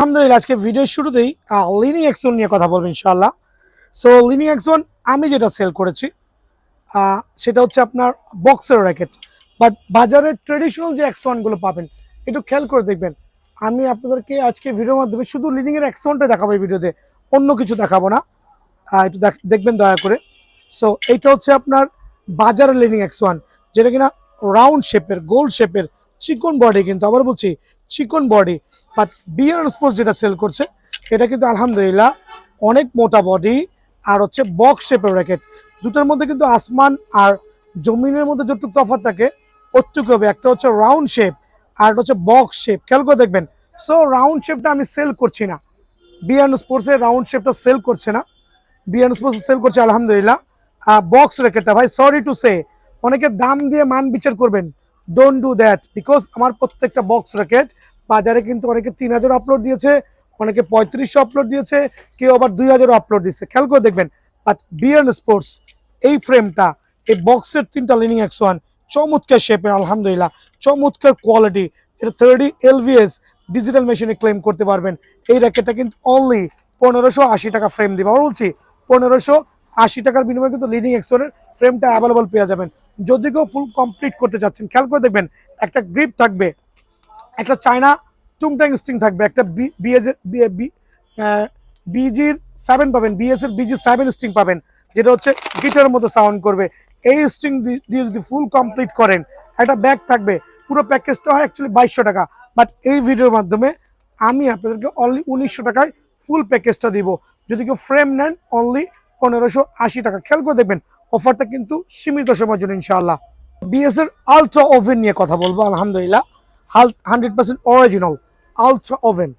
আলহামদুলিল্লাহ, আজকে ভিডিওর শুরুতেই লিনিং এক্সন নিয়ে কথা বলব ইনশাল্লাহ সো লিনিং এক্সন আমি যেটা সেল করেছি সেটা হচ্ছে আপনার বক্সের র্যাকেট বাট বাজারের ট্রেডিশনাল যে এক্সওয়ানগুলো পাবেন, একটু খেয়াল করে দেখবেন। আমি আপনাদেরকে আজকে ভিডিওর মাধ্যমে শুধু লিনিংয়ের এর দেখাবো এই ভিডিওতে অন্য কিছু দেখাবো না। একটু দেখ- দেখবেন দয়া করে। সো এইটা হচ্ছে আপনার বাজারের লিনিং ওয়ান যেটা কিনা রাউন্ড শেপের গোল শেপের চিকন বডি কিন্তু, আবার বলছি চিকন বডি বাট বিয়ার স্পোর্টস যেটা সেল করছে, এটা কিন্তু আলহামদুলিল্লাহ অনেক মোটা বডি আর হচ্ছে বক্স শেপের র্যাকেট দুটার মধ্যে কিন্তু আসমান আর জমিনের মধ্যে যতটুকু তফাৎ থাকে ওটুকু হবে। একটা হচ্ছে রাউন্ড শেপ আর হচ্ছে বক্স শেপ খেয়াল করে দেখবেন। সো রাউন্ড শেপটা আমি সেল করছি না। বিয়ান স্পোর্টসের রাউন্ড শেপটা সেল করছে না। বিয়ান স্পোর্টস সেল করছে, আলহামদুলিল্লাহ। বক্স র্যাকেটটা ভাই সরি টু সে অনেকে দাম দিয়ে মান বিচার করবেন। ডোন্ট ডু দ্যাট বিকজ আমার প্রত্যেকটা বক্স র্যাকেট বাজারে কিন্তু অনেকে তিন হাজার আপলোড দিয়েছে, অনেকে পঁয়ত্রিশশো আপলোড দিয়েছে, কেউ আবার দুই হাজারও আপলোড দিচ্ছে খেয়াল করে দেখবেন বাট বিয়ান স্পোর্টস এই ফ্রেমটা এই বক্সের তিনটা লিনিং এক্স ওয়ান চমৎকার শেপের আলহামদুলিল্লাহ, চমৎকার কোয়ালিটি এটা থার্টি এলভিএস ডিজিটাল মেশিনে ক্লেম করতে পারবেন। এই র্যাকেটটা কিন্তু অনলি পনেরোশো আশি টাকা ফ্রেম দিবে। আমরা বলছি, পনেরোশো আশি টাকার বিনিময়ে কিন্তু লিডিং এক্সনের ফ্রেমটা অ্যাভেলেবল পেয়ে যাবেন। যদি কেউ ফুল কমপ্লিট করতে চাচ্ছেন, খেয়াল করে দেখবেন, একটা গ্রিপ থাকবে, একটা চায়না টুংটাং স্ট্রিং থাকবে, একটা বিএজ বিজির সেভেন পাবেন বিএস এর বিজি সেভেন স্ট্রিং পাবেন, যেটা হচ্ছে গিটারের মতো সাউন্ড করবে। এই স্ট্রিং দিয়ে যদি ফুল কমপ্লিট করেন, একটা ব্যাগ থাকবে, পুরো প্যাকেজটা হয় অ্যাকচুয়ালি বাইশশো টাকা। বাট এই ভিডিওর মাধ্যমে আমি আপনাদেরকে অনলি উনিশশো টাকায় ফুল প্যাকেজটা দিব। যদি কেউ ফ্রেম নেন অনলি পনেরোশো আশি টাকা। খেয়াল করে দেখবেন অফারটা কিন্তু সীমিত সময়ের জন্য ইনশাআল্লাহ। বিএস এর আলট্রা ওভেন নিয়ে কথা বলব, আলহামদুলিল্লাহ। Hundred percent original ultra oven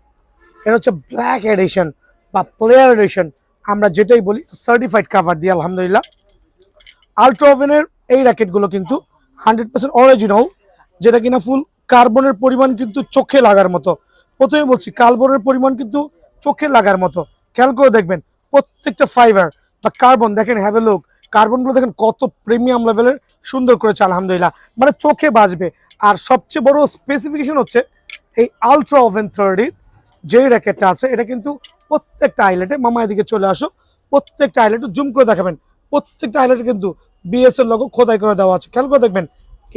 এটা হচ্ছে ব্ল্যাক এডিশন বা প্লেয়ার এডিশন আমরা যেটাই বলি সার্টিফাইড কাভার দিয়ে, আলহামদুলিল্লাহ। আলট্রা ওভেনের এই র্যাকেটগুলো কিন্তু হান্ড্রেড পার্সেন্ট অরিজিনাল যেটা কিনা ফুল কার্বনের পরিমাণ কিন্তু চোখে লাগার মতো। প্রথমে বলছি কার্বনের পরিমাণ কিন্তু চোখে লাগার মতো। খেয়াল করে দেখবেন, প্রত্যেকটা ফাইবার বা কার্বন দেখেন হ্যাভ লুক কার্বনগুলো দেখেন কত প্রিমিয়াম লেভেলের সুন্দর করেছে, আলহামদুলিল্লাহ। মানে চোখে বাজবে আর সবচেয়ে বড় স্পেসিফিকেশন হচ্ছে এই আলট্রা ওভেন থার্টির যেই র্যাকেটটা আছে, এটা কিন্তু প্রত্যেকটা আইলেটে মামা এদিকে চলে আসো, প্রত্যেকটা আইলেটে জুম করে দেখাবেন। প্রত্যেকটা আইলেটে কিন্তু বিএস এর লোগো খোদাই করে দেওয়া আছে। খেয়াল করে দেখবেন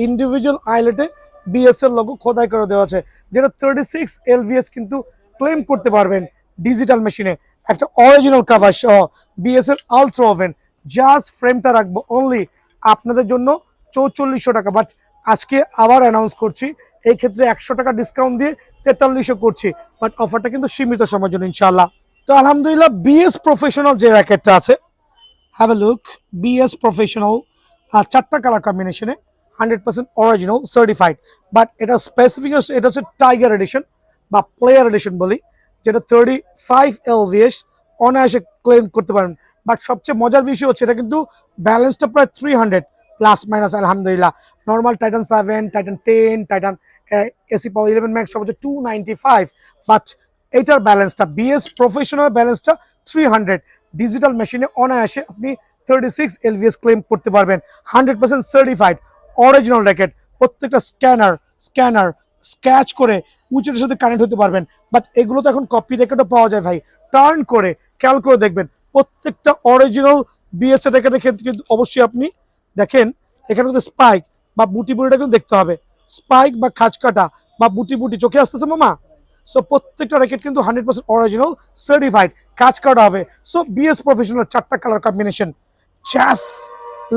ইন্ডিভিজুয়াল আইলেটে বিএস এর লোগো খোদাই করে দেওয়া আছে, যেটা থার্টি সিক্স এলভিএস কিন্তু ক্লেম করতে পারবেন ডিজিটাল মেশিনে একটা অরিজিনাল কাভার সহ বিএস এর আলট্রা ওভেন জাস্ট ফ্রেমটা রাখব অনলি আপনাদের জন্য চৌচল্লিশশো টাকা। বাট আজকে আবার অ্যানাউন্স করছি, এই ক্ষেত্রে একশো টাকা ডিসকাউন্ট দিয়ে তেতাল্লিশশো করছি বাট অফারটা কিন্তু সীমিত সময়ের জন্য ইনশাল্লাহ তো আলহামদুলিল্লাহ বিএস প্রফেশনাল যে র্যাকেটটা আছে have a look BS professional চারটা কালার কম্বিনেশনে hundred percent original certified but এটা স্পেসিফিক এটা হচ্ছে টাইগার এডিশন বা প্লেয়ার এডিশন বলি। যেটা থার্টি ফাইভ এলভিএস অনায়াসে ক্লেম করতে পারেন। বাট সবচেয়ে মজার বিষয় হচ্ছে এটা কিন্তু ব্যালেন্সটা প্রায় থ্রি হান্ড্রেড প্লাস মাইনাস আলহামদুলিল্লাহ। Normal Titan seven Titan ten Titan AC power eleven max সব হচ্ছে টু নাইনটি ফাইভ বাট এইটার ব্যালেন্সটা বিএস প্রফেশনাল ব্যালেন্সটা থ্রি হান্ড্রেড ডিজিটাল মেশিনে অনায়াসে আপনি থার্টি সিক্স এলভিএস ক্লেম করতে পারবেন। Hundred percent certified original racket প্রত্যেকটা স্ক্যানার স্ক্যানার স্ক্যাচ করে উঁচুর সাথে কানেক্ট হতে পারবেন। বাট এগুলো তো এখন কপি রেকর্ডও পাওয়া যায় ভাই। টার্ন করে খেয়াল করে দেখবেন। প্রত্যেকটা অরিজিনাল বিএসএ র্যাকেটের ক্ষেত্রে কিন্তু অবশ্যই আপনি দেখেন, এখানে কিন্তু স্পাইক বা বুটি বুটিটা কিন্তু দেখতে হবে। স্পাইক বা খাঁচকাটা বা বুটি বুটি, চোখে আসতেছে মামা? সো প্রত্যেকটা র্যাকেট কিন্তু হান্ড্রেড পার্সেন্ট অরিজিনাল সার্টিফাইড কাজ কাটা হবে সো বিএস প্রফেশনাল চারটা কালার কম্বিনেশন চ্যাস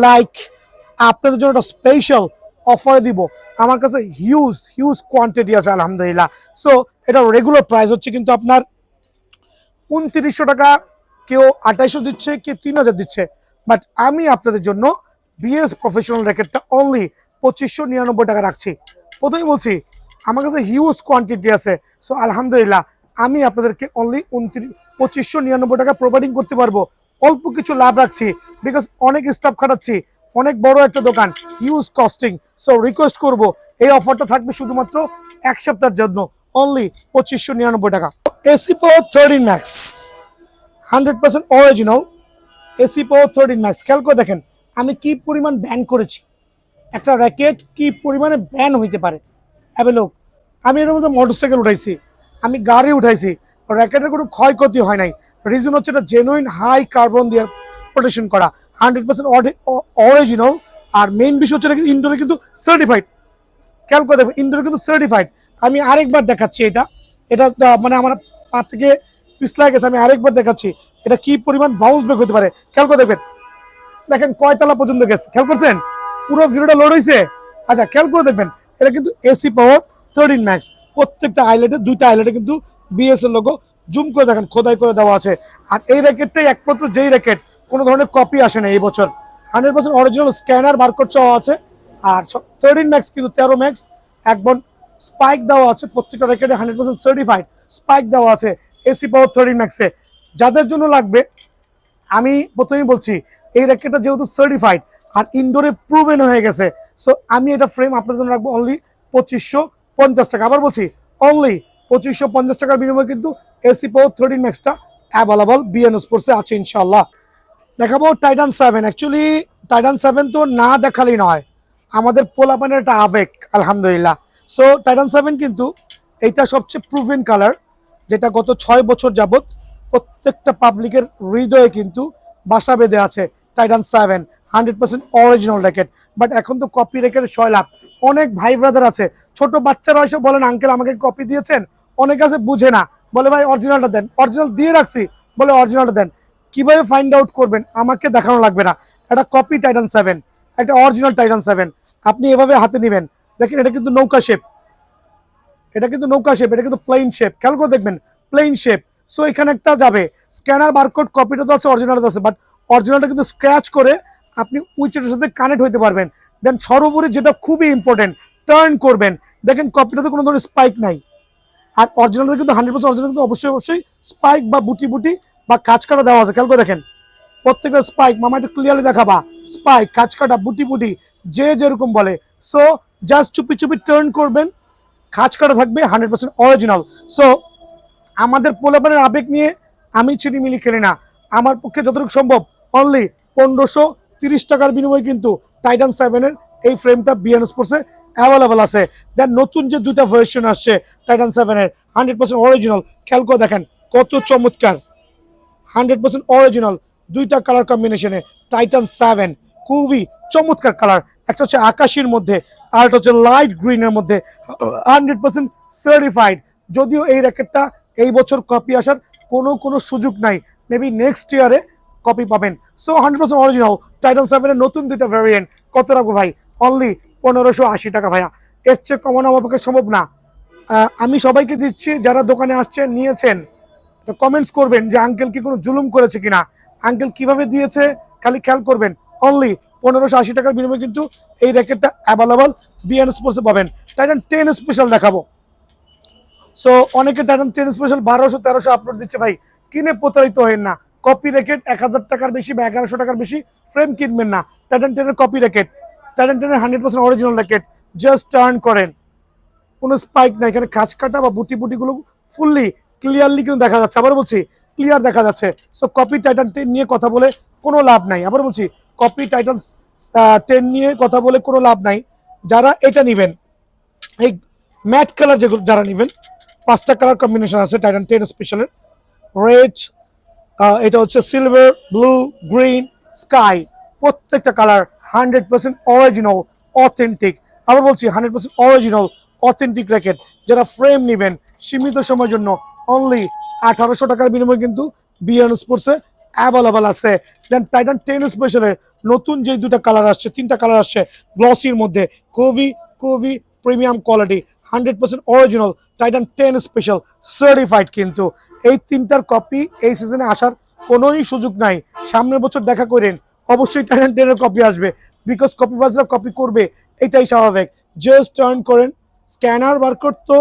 লাইক আপনাদের জন্য একটা স্পেশাল অফারে দিব। আমার কাছে হিউজ হিউজ কোয়ান্টিটি আছে, আলহামদুলিল্লাহ। সো এটা রেগুলার প্রাইস হচ্ছে কিন্তু আপনার উনত্রিশশো টাকা, কেউ আঠাইশশো দিচ্ছে, কেউ তিন হাজার দিচ্ছে। বাট আমি আপনাদের জন্য বিএস প্রফেশনাল র্যাকেটটা অনলি পঁচিশশো নিরানব্বই টাকা রাখছি। প্রথমেই বলছি, আমার কাছে হিউজ কোয়ান্টিটি আছে। সো আলহামদুলিল্লাহ, আমি আপনাদেরকে অনলি উনত্রিশ পঁচিশশো নিরানব্বই টাকা প্রোভাইডিং করতে পারব। অল্প কিছু লাভ রাখছি বিকজ অনেক স্টাফ খাটাচ্ছি। অনেক বড় একটা দোকান ইউজ কস্টিং সো রিকোয়েস্ট করব, এই অফারটা থাকবে শুধুমাত্র এক সপ্তাহের জন্য অনলি পঁচিশশো নিরানব্বই টাকা। AC power thirteen max hundred percent original AC power thirteen max খেয়াল করে দেখেন, আমি কি পরিমাণ ব্যান করেছি। একটা র্যাকেট কি পরিমাণে ব্যান হইতে পারে। হ্যাঁ লোক আমি এর মধ্যে মোটরসাইকেল উঠাইছি, আমি গাড়ি উঠাইছি র্যাকেটের কোনো ক্ষয়ক্ষতি হয় নাই। রিজন হচ্ছে এটা জেনুইন হাই কার্বন দিয়ে প্রোটেকশন করা হান্ড্রেড পার্সেন্ট অরিজিনাল আর মেইন বিষয় হচ্ছে ইনডোরে কিন্তু সার্টিফাইড খেয়াল করে দেখবেন ইনডোরে কিন্তু সার্টিফাইড আমি আরেকবার দেখাচ্ছি এটা। এটা মানে আমার পা থেকে পিছলা গেছে, আমি আরেকবার দেখাচ্ছি। এটা কি পরিমাণ বাউন্স ব্যাক হতে পারে? খেয়াল করে দেখবেন। দেখেন, কয়তলা পর্যন্ত গেছে। খেয়াল করছেন? পুরো ভিডিওটা লোড হয়েছে আচ্ছা খেয়াল করে দেখবেন। এটা কিন্তু এসি পাওয়ার থার্টিন ম্যাক্স প্রত্যেকটা আইলেটে দুইটা আইলেটে কিন্তু বিএসএল লোগো জুম করে দেখেন, খোদাই করে দেওয়া আছে। আর এই র্যাকেটটাই একমাত্র যেই র্যাকেট কোনো ধরনের কপি আসে না এই বছর। Hundred percent original scanner barcode সহ আছে। আর থার্টিন ম্যাক্স কিন্তু তেরো ম্যাক্স একবার স্পাইক দেওয়া আছে, প্রত্যেকটা র্যাকেটে হান্ড্রেড পার্সেন্ট সার্টিফাইড স্পাইক দেওয়া আছে এসি পাওয়ার থার্টিন ম্যাক্সে যাদের জন্য লাগবে, আমি প্রথমেই বলছি, এই র্যাকেটটা যেহেতু সার্টিফাইড আর ইনডোরে প্রুভেন হয়ে গেছে সো আমি এটা ফ্রেম আপনাদের জন্য রাখব অনলি পঁচিশশো পঞ্চাশ টাকা। আবার বলছি অনলি পঁচিশশো পঞ্চাশ টাকার বিনিময়ে কিন্তু এসি পাওয়ার থার্টিন ম্যাক্সটা অ্যাভেলেবল বিএন স্পোর্টসে আছে ইনশাল্লাহ দেখাবো Titan seven actually Titan seven তো না দেখালেই নয়। আমাদের পোলাপানের একটা আবেগ, আলহামদুলিল্লাহ। সো টাইটান সেভেন কিন্তু এইটা সবচেয়ে প্রুভেন কালার যেটা গত ছয় বছর যাবত প্রত্যেকটা পাবলিকের হৃদয়ে কিন্তু বাসা বেঁধে আছে Titan seven hundred percent original racket but এখন তো কপি র্যাকেটের ছয় লাখ অনেক ভাই ব্রাদার আছে, ছোট বাচ্চারা এসে বলেন আঙ্কেল আমাকে কপি দিয়েছেন। অনেক আছে, বুঝে না। বলে, ভাই অরিজিনালটা দেন। অরিজিনাল দিয়ে রাখছি, বলে অরিজিনালটা দেন। কীভাবে ফাইন্ড আউট করবেন? আমাকে দেখানো লাগবে না। একটা কপি টাইটান সেভেন একটা অরিজিনাল টাইটান সেভেন আপনি এভাবে হাতে নেবেন। দেখেন, এটা কিন্তু নৌকা শেপ এটা কিন্তু নৌকা শেপ এটা কিন্তু প্লেন শেপ খেয়াল করে দেখবেন প্লেন শেপ সো এখানে একটা যাবে। স্ক্যানার বারকোড কপিটা তো আছে অরিজিনালটা আছে বাট অরিজিনালটা কিন্তু স্ক্র্যাচ করে আপনি উইচেটের সাথে কানেক্ট হতে পারবেন। দেন সর্বোপরি যেটা খুবই ইম্পর্টেন্ট টার্ন করবেন। দেখেন কপিটাতে কোনো ধরনের স্পাইক নাই। আর অরিজিনালটা কিন্তু হান্ড্রেড পার্সেন্ট অরিজিনাল কিন্তু অবশ্যই অবশ্যই স্পাইক বা বুটি বুটি বা কাজ কাটা দেওয়া আছে, খেয়াল দেখেন। প্রত্যেকটা স্পাইক মামা একটু ক্লিয়ারলি দেখাবা স্পাইক কাজ কাটা, বুটি বুটি, যে যেরকম বলে। সো জাস্ট চুপি চুপি টার্ন করবেন খাঁচ কাটা থাকবে হান্ড্রেড পার্সেন্ট অরিজিনাল সো আমাদের পোলাপানের আবেগ নিয়ে আমি চিনিমিলি খেলি না। আমার পক্ষে যতটুকু সম্ভব অনলি পনেরোশো তিরিশ টাকার বিনিময়ে কিন্তু টাইটান সেভেনের এই ফ্রেমটা বিএন স্পোর্টসে অ্যাভেলেবেল আছে। দেন নতুন যে দুইটা ভার্সন আসছে টাইটান সেভেনের হান্ড্রেড পার্সেন্ট অরিজিনাল খেয়াল করে দেখেন, কত চমৎকার। হান্ড্রেড পার্সেন্ট অরিজিনাল দুইটা কালার কম্বিনেশনে টাইটান সেভেন খুবই চমৎকার কালার। একটা হচ্ছে আকাশের মধ্যে, আর একটা হচ্ছে লাইট গ্রিনের মধ্যে, হান্ড্রেড পার্সেন্ট সার্টিফাইড যদিও এই র্যাকেটটা এই বছর কপি আসার কোনো কোনো সুযোগ নাই। মেবি নেক্সট ইয়ারে কপি পাবেন। So hundred percent original Titan সেভেনের নতুন দুইটা ভ্যারিয়েন্ট কত রাখব ভাই? অনলি পনেরোশো আশি টাকা ভাইয়া। এর চেয়ে কমানো আমার পক্ষে সম্ভব না। আমি সবাইকে দিচ্ছি, যারা দোকানে আসছেন, নিয়েছেন তো কমেন্টস করবেন যে আঙ্কেল কি কোনো জুলুম করেছে কিনা? আঙ্কেল কীভাবে দিয়েছে? খালি খেয়াল করবেন অনলি পনেরোশো আশি টাকার বিনিময়ে কিন্তু এই র্যাকেটটা অ্যাভেলেবল বিএন স্পোর্টসে পাবেন। টাইটান টেন স্পেশাল দেখাবো। সো অনেকে টাইটান টেন স্পেশাল বারোশো, তেরোশো আপলোড দিচ্ছে ভাই। কিনে প্রতারিত হবেন না। কপি র্যাকেট এক হাজার টাকার বেশি বা এগারোশো টাকার বেশি ফ্রেম কিনবেন না। টাইটান টেনের কপি র্যাকেট টাইটান টেনের hundred percent original racket just turn করেন। কোনো স্পাইক নাই এখানে খাঁচ কাটা বা বুটি বুটিগুলো ফুললি ক্লিয়ারলি কিন্তু দেখা যাচ্ছে। আবার বলছি ক্লিয়ার দেখা যাচ্ছে। সো কপি টাইটান টেন নিয়ে কথা বলে কোনো লাভ নাই। আবার বলছি কপি টাইটান টেন নিয়ে কথা বলে কোনো লাভ নাই। যারা এটা নেবেন, এই ম্যাট কালার যেগুলো, যারা নেবেন, পাঁচটা কালার কম্বিনেশন আছে টাইটান টেন স্পেশালের রেড এটা হচ্ছে সিলভার ব্লু গ্রিন স্কাই প্রত্যেকটা colour hundred percent original authentic আবার বলছি hundred percent original authentic racket যারা ফ্রেম নেবেন, সীমিত সময়ের জন্য অনলি আঠারোশো টাকার বিনিময়ে কিন্তু বিএন স্পোর্টসে অ্যাভেলেবেল আছে। দেন টাইটান টেন স্পেশালের নতুন যে দুটা কালার আসছে, তিনটা কালার আসছে গ্লসির মধ্যে। খুবই Covey premium quality hundred percent original Titan ten special certified কিন্তু। এই তিনটার কপি এই সিজনে আসার কোনোই সুযোগ নাই। সামনের বছর দেখা করেন, অবশ্যই টাইটান টেনের কপি আসবে। বিকজ কপি বাজরা কপি করবে, এটাই স্বাভাবিক। জাস্ট টার্ন করেন স্ক্যানার বারকোড তো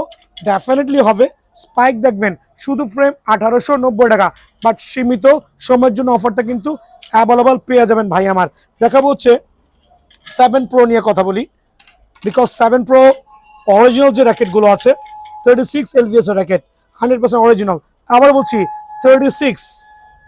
ডেফিনেটলি হবে। স্পাইক দেখবেন, শুধু ফ্রেম আঠারোশো নব্বই টাকা বাট সীমিত সময়ের জন্য অফারটা কিন্তু অ্যাভেলেবল পেয়ে যাবেন ভাই আমার। দেখাবো হচ্ছে সেভেন প্রো নিয়ে কথা বলি। বিকজ সেভেন প্রো অরিজিনাল যে র্যাকেটগুলো আছে থার্টি সিক্স এলবিএস এর র্যাকেট হান্ড্রেড পার্সেন্ট অরিজিনাল আবার বলছি থার্টি সিক্স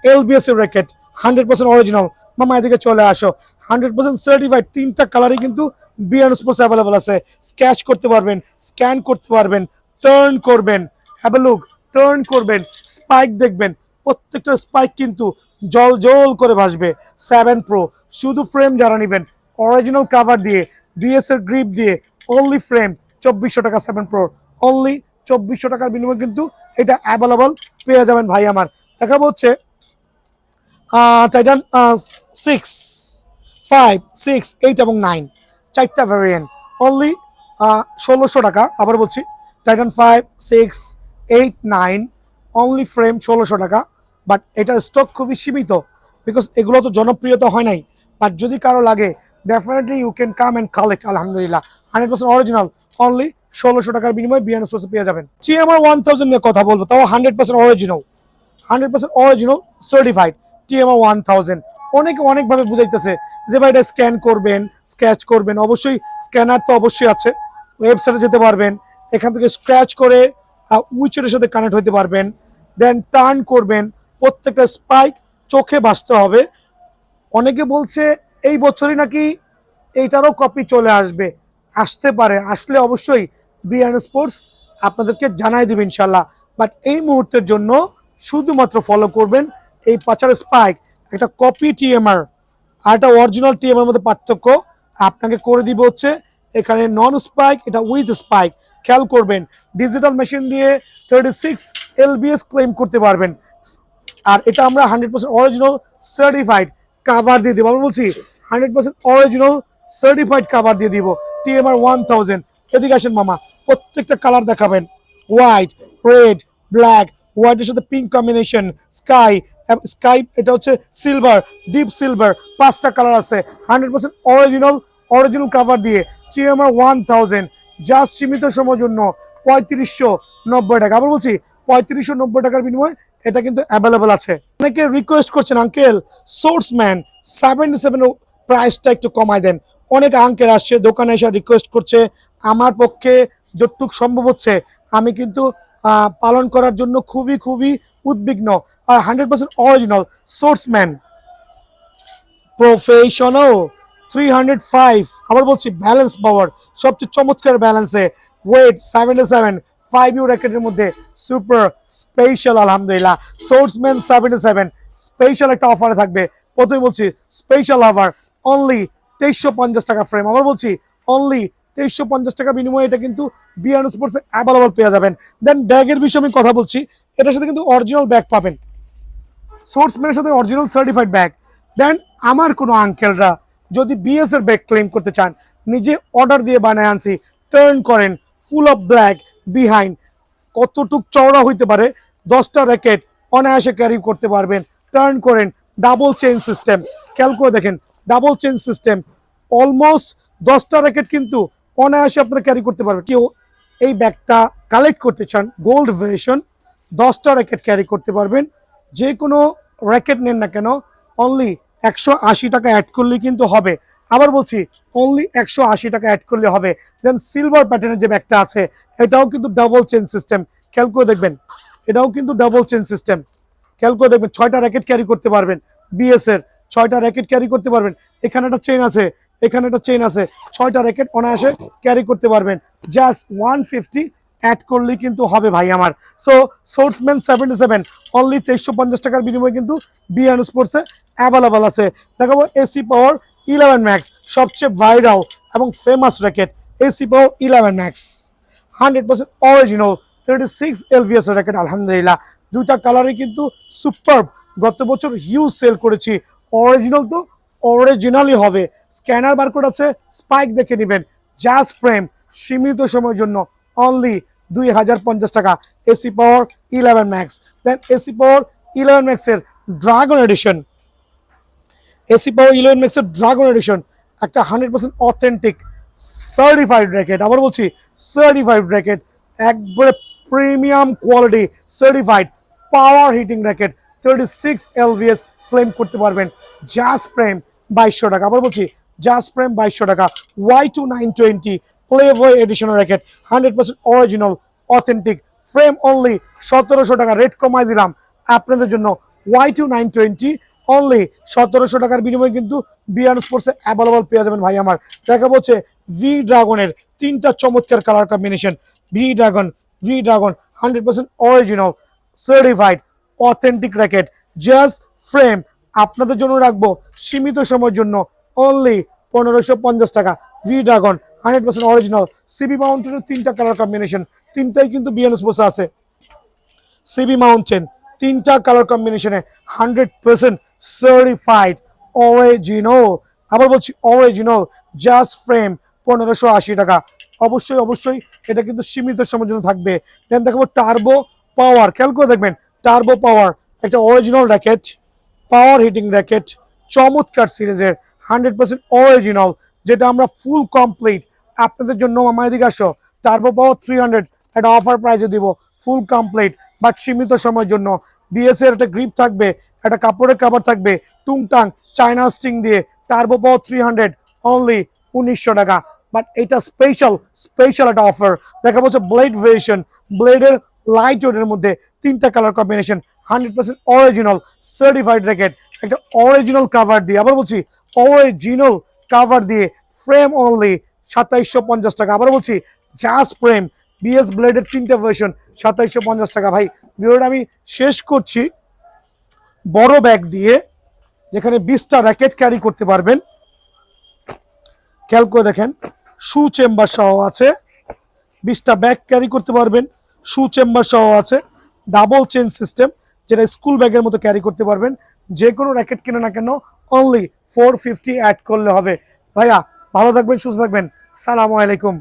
এলবিএস এর র্যাকেট হান্ড্রেড পার্সেন্ট অরিজিনাল মামা, এদিকে চলে আসো। হান্ড্রেড পার্সেন্ট সার্টিফাইড তিনটা কালারই কিন্তু বিয়ান স্পোর্টস অ্যাভেলেবল আছে। স্ক্যাচ করতে পারবেন স্ক্যান করতে পারবেন টার্ন করবেন। হ্যাভ এ লুক টার্ন করবেন স্পাইক দেখবেন। প্রত্যেকটা স্পাইক কিন্তু জল জল করে ভাসবে। সেভেন প্রো শুধু ফ্রেম যারা নেবেন অরিজিনাল কাভার দিয়ে বিএস এর গ্রিপ দিয়ে অনলি ফ্রেম চব্বিশশো টাকা সেভেন প্রো অনলি চব্বিশশো টাকার বিনিময়ে কিন্তু এটা অ্যাভেলেবল পেয়ে যাবেন ভাই আমার। দেখাবো হচ্ছে Titan six five six eight এবং নাইন চারটা ভ্যারিয়েন্ট অনলি ষোলোশো টাকা, আবার বলছি Titan five six eight nine only frame ষোলোশো টাকা বাট এটার স্টক খুবই সীমিত বিকজ এগুলো তো জনপ্রিয়তা হয় নাই। বাট যদি কারও লাগে definitely you can come and collect আলহামদুলিল্লাহ। হান্ড্রেড পার্সেন্ট অরিজিনাল অনলি ষোলোশো টাকার বিনিময়ে বিয়ান স্পোর্টসে পেয়ে যাবেন। টিএমআর ওয়ান থাউজেন্ড নিয়ে কথা বলব, তাও hundred percent original hundred percent original certified TMR one thousand অনেকে অনেকভাবে বুঝাইতেছে যে ভাই এটা স্ক্যান করবেন স্ক্যাচ করবেন। অবশ্যই স্ক্যানার তো অবশ্যই আছে। ওয়েবসাইটে যেতে পারবেন। এখান থেকে স্ক্র্যাচ করে উইচের সাথে কানেক্ট হতে পারবেন। দেন টার্ন করবেন। প্রত্যেকটা স্পাইক চোখে বাঁচতে হবে। অনেকে বলছে, এই বছরই নাকি এইটারও কপি চলে আসবে। আসতে পারে। আসলে অবশ্যই বিআন স্পোর্টস আপনাদেরকে জানাই দেবে ইনশাল্লাহ বাট এই মুহূর্তের জন্য শুধুমাত্র ফলো করবেন এই পাচার স্পাইক একটা কপি টিএমআর আর একটা অরিজিনাল টিএমআর মধ্যে পার্থক্য আপনাকে করে দিব হচ্ছে, এখানে নন স্পাইক এটা উইথ স্পাইক খেয়াল করবেন। ডিজিটাল মেশিন দিয়ে থার্টি সিক্স এলবিএস ক্লেম করতে পারবেন। আর এটা আমরা hundred percent original certified cover দিয়ে দেবো। বলছি hundred percent original certified cover দিয়ে দিব। টিএমআর ওয়ান থাউজেন্ড এদিকে আসেন মামা, প্রত্যেকটা কালার দেখাবেন। হোয়াইট রেড ব্ল্যাক হোয়াইটের সাথে পিঙ্ক কম্বিনেশন স্কাই স্কাই এটা হচ্ছে সিলভার ডিপ সিলভার পাঁচটা কালার আছে। Hundred percent original original cover দিয়ে টিএমআর ওয়ান থাউজেন্ড জাস্ট সীমিত সময়ের জন্য পঁয়ত্রিশশো নব্বই টাকা। আবার বলছি, পঁয়ত্রিশশো নব্বই টাকার বিনিময়ে এটা কিন্তু অ্যাভেলেবল আছে। অনেকে রিকোয়েস্ট করছেন আঙ্কেল সোর্সম্যান সেভেন্টি সেভেন প্রাইসটা একটু কমায় দেন। অনেক আঙ্কেল আসছে, দোকানে এসে রিকোয়েস্ট করছে, আমার পক্ষে যতটুক সম্ভব হচ্ছে, আমি কিন্তু পালন করার জন্য খুবই খুবই উদ্বিগ্ন আর হান্ড্রেড পার্সেন্ট অরিজিনাল সোর্সম্যান প্রফেশনাল থ্রি হান্ড্রেড ফাইভ আবার বলছি ব্যালেন্স পাওয়ার সবচেয়ে চমৎকার ব্যালেন্সে weight seventy seven five U র্যাকেটের মধ্যে সুপার স্পেশাল আলহামদুলিল্লাহ। সোর্সম্যান সেভেন্টি সেভেন স্পেশাল একটা অফারে থাকবে। প্রথমে বলছি স্পেশাল অফার অনলি তেইশশো পঞ্চাশ টাকা ফ্রেম আবার বলছি অনলি তেইশশো পঞ্চাশ টাকা বিনিময়ে এটা কিন্তু বিয়ান স্পোর্টসে অ্যাভেলেবল পেয়ে যাবেন। দেন ব্যাগের বিষয়ে আমি কথা বলছি, এটার সাথে কিন্তু অরিজিনাল ব্যাগ পাবেন। সোর্সম্যানের সাথে অরিজিনাল সার্টিফাইড ব্যাগ দেন আমার কোনো আঙ্কেলরা যদি বিএস এর ব্যাগ ক্লেম করতে চান, নিজে অর্ডার দিয়ে বানায় আনছি। টার্ন করেন ফুল অফ ব্ল্যাক বিহাইন্ড কতটুক চওড়া হইতে পারে, দশটা র্যাকেট অনায়াসে ক্যারি করতে পারবেন। টার্ন করেন ডাবল চেইন সিস্টেম খেয়াল করে দেখেন ডাবল চেইন সিস্টেম অলমোস্ট দশটা র্যাকেট কিন্তু অনায়াসে আপনারা ক্যারি করতে পারবেন। কেউ এই ব্যাগটা কালেক্ট করতে চান গোল্ড ভেরিয়েশন দশটা র্যাকেট ক্যারি করতে পারবেন। যে কোনো র্যাকেট নেন না কেন অনলি একশো আশি টাকা অ্যাড করলে কিন্তু হবে। আবার বলছি অনলি একশো আশি টাকা অ্যাড করলে হবে। দেন সিলভার প্যাটার্নের যে ব্যাগটা আছে, এটাও কিন্তু ডাবল চেন সিস্টেম খেয়াল করে দেখবেন, এটাও কিন্তু ডাবল চেন সিস্টেম খেয়াল করে দেখবেন, ছয়টা র্যাকেট ক্যারি করতে পারবেন। বিএস এর ছয়টা র্যাকেট ক্যারি করতে পারবেন। এখানে একটা চেন আছে, এখানে একটা চেন আছে। ছয়টা র্যাকেট অনায়াসে ক্যারি করতে পারবেন। জাস্ট ওয়ান ফিফটি অ্যাড করলেই কিন্তু হবে ভাই আমার। সো সোর্সম্যান সেভেন্টি সেভেন অনলি তেইশশো পঞ্চাশ টাকার বিনিময়ে কিন্তু বিয়ান স্পোর্টসে অ্যাভেলেবল আছে। দেখাবো এসি পাওয়ার ইলেভেন ম্যাক্স সবচেয়ে ভাইরাল এবং famous racket AC power eleven max hundred percent original thirty six LBS racket আলহামদুলিল্লাহ। দুইটা কালারে কিন্তু সুপার গত বছর হিউজ সেল করেছি। অরিজিনাল তো অরিজিনালই হবে। স্ক্যানার বারকোড আছে স্পাইক দেখে নেবেন। জাস্ট ফ্রেম সীমিত সময়ের জন্য। অনলি দুই হাজার পঞ্চাশ টাকা। AC power eleven max then AC power eleven ম্যাক্সের dragon edition AC power eleven ম্যাক্সের ড্রাগন এডিশন একটা hundred percent authentic certified racket আবার বলছি সার্টিফাইড র্যাকেট একবারে premium quality certified power hitting racket thirty six LBS claim করতে পারবেন just frame বাইশশো টাকা, আবার বলছি জাস্ট প্রেম বাইশশো টাকা Y two nine twenty play boy additional racket hundred percent original authentic frame only সতেরোশো টাকা রেট কমাই দিলাম আপনাদের জন্য Y two nine twenty only সতেরোশো টাকার বিনিময়ে কিন্তু বিয়ান স্পোর্টসে অ্যাভেলেবল পেয়ে যাবেন ভাই আমার। দেখা বলছে ভি ড্রাগনের তিনটা চমৎকার colour combination V dragon V dragon hundred percent original certified authentic racket just frame আপনাদের জন্য রাখব সীমিত সময়ের জন্য অনলি পনেরোশো পঞ্চাশ টাকা। V dragon hundred percent original CB মাউন্টেনের তিনটা কালার কম্বিনেশন তিনটাই কিন্তু বিয়ান স্পোর্টস আছে। সিবি মাউন্টেন তিনটা কালার কম্বিনেশনে হান্ড্রেড পার্সেন্ট সার্টিফাইড অরিজিনাল আবার বলছি অরিজিনাল জাস্ট ফ্রেম পনেরোশো আশি টাকা। অবশ্যই অবশ্যই এটা কিন্তু সীমিত সময়ের জন্য থাকবে। দেন দেখাবো টার্বো পাওয়ার খেয়াল করে দেখবেন টার্বো পাওয়ার একটা original racket power hitting racket চমৎকার সিরিজের হান্ড্রেড পার্সেন্ট অরিজিনাল যেটা আমরা ফুল কমপ্লিট আপনাদের জন্য আমার এদিকে আসো টার্বো পাওয়ার থ্রি হান্ড্রেড একটা অফার প্রাইসে দিব ফুল কমপ্লিট বাট সীমিত সময়ের জন্য। বিএস এর একটা গ্রিপ থাকবে, একটা কাপড়ের কাভার থাকবে, টুংটাং চায়না স্টিং দিয়ে turbo power three hundred only উনিশশো টাকা। বাট এটা স্পেশাল স্পেশাল একটা অফার দেখা যাচ্ছে ব্লেড ভেরিয়েশন ব্লেডের লাইট ওয়েটের মধ্যে তিনটা colour combination hundred percent original certified racket একটা অরিজিনাল কাভার দিয়ে। আবার বলছি অরিজিনাল কাভার দিয়ে ফ্রেম অনলি সাতাইশশো পঞ্চাশ টাকা। আবার বলছি জাস্ট ফ্রেম বিএস ব্লেডের তিনটে ভার্সন সাতাইশশো পঞ্চাশ টাকা। ভাই, ভিডিওটা আমি শেষ করছি। বড় ব্যাগ দিয়ে, যেখানে বিশটা র্যাকেট ক্যারি করতে পারবেন। খেয়াল করে দেখেন শু চেম্বার সহ আছে। বিশটা ব্যাগ ক্যারি করতে পারবেন শু চেম্বার সহ আছে। ডাবল চেন সিস্টেম যেটা স্কুল ব্যাগের মতো ক্যারি করতে পারবেন। যে কোনো র্যাকেট কিনে না কেন অনলি ফোর ফিফটি অ্যাড করলে হবে। ভাইয়া, ভালো থাকবেন, সুস্থ থাকবেন। সালামু আলাইকুম।